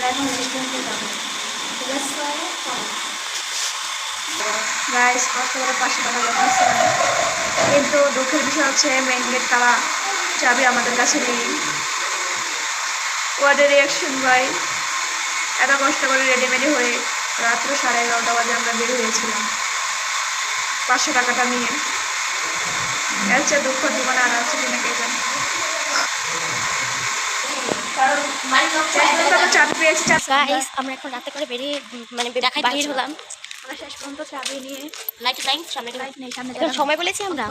আমরা এখন রেস্টুরেন্টে যাব। গাইস কিন্তু দুঃখের বিষয় হচ্ছে মেইন গেট তারা চাবি আমাদের কাছে নেই। ওয়ার্ডের রিয়াকশন ভাই। এত কষ্ট করে রেডিমেডি হয়ে রাত্র সাড়ে এগারোটা বাজে আমরা বের হয়েছিলাম। পাঁচশো টাকাটা নিয়ে। এর চেয়ে দুঃখ জীবনে আর আছে কিনা কে জানে শেষ পর্যন্ত আমরা চাবি পেয়েছি চাবি গাইস আমরা এখন রাতে করে বেরিয়ে মানে দেখাই বাহির হলাম আমরা শেষ পর্যন্ত চাবি নিয়ে লাইট লাইন সামনে লাইট নেই সামনে এখন সময় বলেছি আমরা।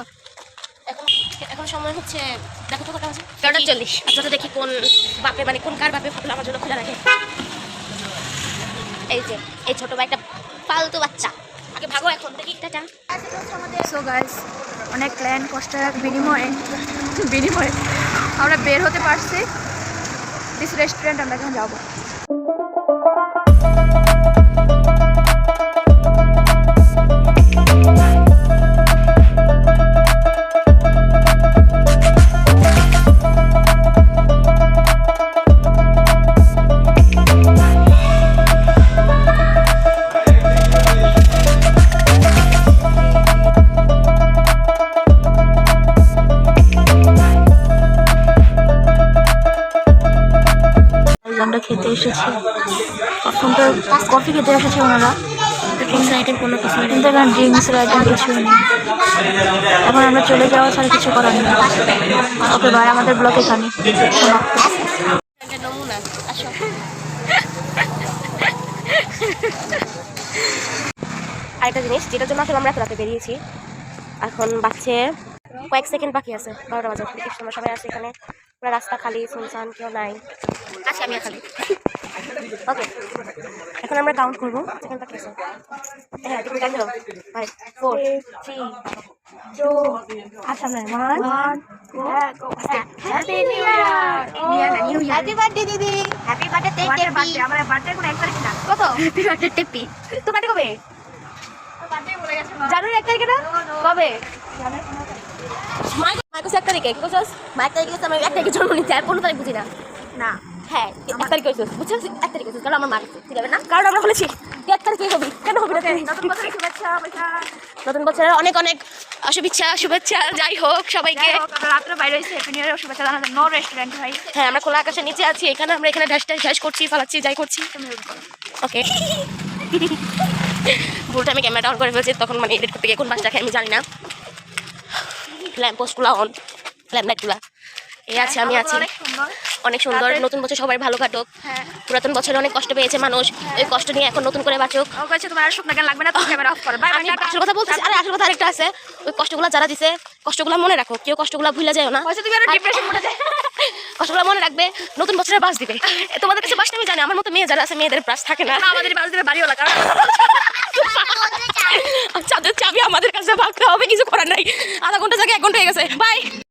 এখন এখন সময় হচ্ছে দেখো তো কটা আছে তেরোটা চল্লিশ। আচ্ছা তো দেখি কোন বাপে মানে কোন কার বাপে ফটো আমার জন্য খোলা রাখে। এই যে এই ছোট ভাইটা ফালতু বাচ্চা। আগে ভাগো এখন দেখি। টাটা। সো গাইস অনেক প্ল্যান কষ্টের বিনিময়ে বিনিময়ে আমরা বের হতে পারছি। দিস রেস্টুরেন্ট আমরা এখন যাব আমরা খেতে এসেছি। তো কফি খেতে এসেছি ওনারা। ড্রিঙ্কস আইটেম কোনো কিছু কিন্তু এখানে ড্রিঙ্কসের আইটেম কিছু নেই। এখন আমরা চলে যাওয়া ছাড়া কিছু করার নেই। ওকে ভাই আমাদের ব্লগ এখানে। আরেকটা জিনিস যেটার জন্য আসলে আমরা এত রাতে বেরিয়েছি এখন বাচ্চে কয়েক সেকেন্ড বাকি আছে বারোটা বাজে। দেখি তোমরা সবাই আছে এখানে। পুরো রাস্তা খালি শুনছান কেউ নাই। খালি ওকে এখন আমরা কাউন্ট করব। সেকেন্ড বাকি হ্যাঁ তুমি টাইম ধরো ফাইভ ফোর থ্রি টু আর সামনে one happy new year happy birthday দিদি! হ্যাপি বার্থডে আমার বার্থডে কোনো এক তারিখ না। কত? হ্যাপি বার্থডে টেপি তো বার্থডে কবে? জানুয়ারি এক তারিখে না? কবে? মাইকোস এক তারিখে কি করছিস মা এক তারিখে আমি এক তারিখে জন্ম নিতে আর পনেরো তারিখ বুঝি না। না। হ্যাঁ এক তারিখ কইছিস বুঝছিস এক তারিখ কইছিস কারণ আমার মা ঠিক আছে না? কারণ আমরা বলেছি তুই এক তারিখে হবি। কেন হবি না? নতুন বছরের অনেক অনেক শুভেচ্ছা শুভেচ্ছা যাই হোক সবাইকে। রাত্রে বাইরে হয়েছি শুভেচ্ছা জানাতে। নো রেস্টুরেন্ট ভাই। হ্যাঁ আমরা খোলা আকাশের নিচে আছি। এখানে আমরা এখানে ঢাস ঢাস করছি ফালাচ্ছি যাই করছি। ওকে ভুলটা আমি ক্যামেরাটা অন করে ফেলছি তখন মানে এডিট করতে গিয়ে কোন আমি জানি না। ল্যাম্প পোস্টগুলো অন ল্যাম্প লাইটগুলো এই আছে আমি আছি। অনেক সুন্দর। অনেক সুন্দর নতুন বছর সবাই ভালো কাটুক। হ্যাঁ। পুরাতন বছরে অনেক কষ্ট পেয়েছে মানুষ ওই কষ্ট নিয়ে এখন নতুন করে বাঁচুক। তোমার আর শুকনা লাগবে না ক্যামেরা অফ করো। আমি আসল কথা বলতেছি আরে আসল কথা আরেকটা আছে। ওই কষ্টগুলো যারা দিছে কষ্টগুলো মনে রাখো কেউ কষ্টগুলো ভুলে যায় না। তুমি আরও ডিপ্রেশন মনে যায় কষ্টগুলো মনে রাখবে নতুন বছরে বাস দিবে। তোমাদের কাছে বাসটা আমি জানি আমার মতো মেয়ে যারা আছে মেয়েদের বাস থাকে না। আমাদের বাস দেবে বাড়িওয়ালা কারণ চাঁদের চাবি আমাদের কাছে ভাগতে হবে কিছু করার নাই। আধা ঘণ্টা জায়গায় এক ঘণ্টা হয়ে গেছে। বাই।